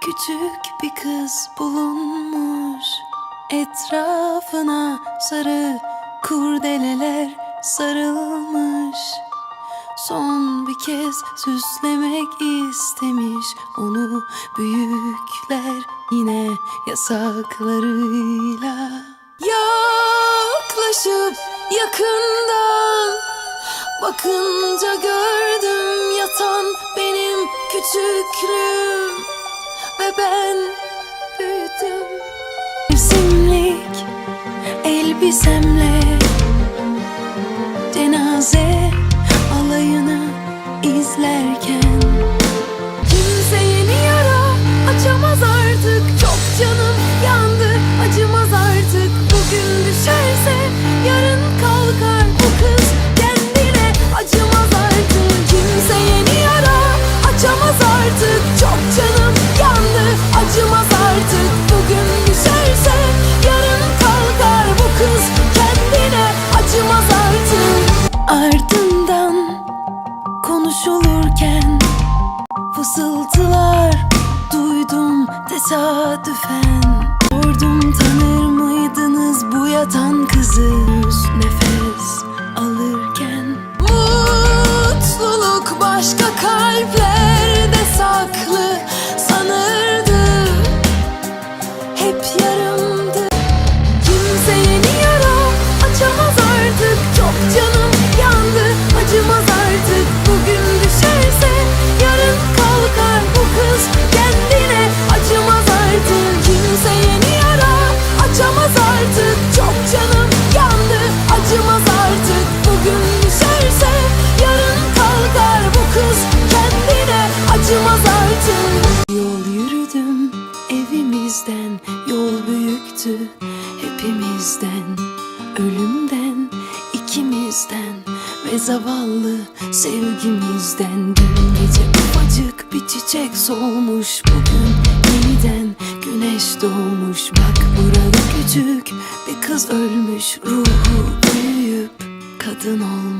küçük bir kız bulunmuş. Etrafına sarı kurdeleler sarılmış. Son bir kez süslemek istemiş. Onu büyükler yine yasaklarıyla Yaklaşıp yakından Bakınca gördüm ben büyüdüm. Mevsimlik elbisemle Cenaze alayını izlerken Ardından konuşulurken Fısıltılar duydum tesadüfen büyüktü hepimizden Ölümden ikimizden Ve zavallı sevgimizden. Dün gece ufacık bir çiçek solmuş Bugün yeniden güneş doğmuş. Bak burada küçük bir kız ölmüş Ruhu büyüyüp kadın olmuş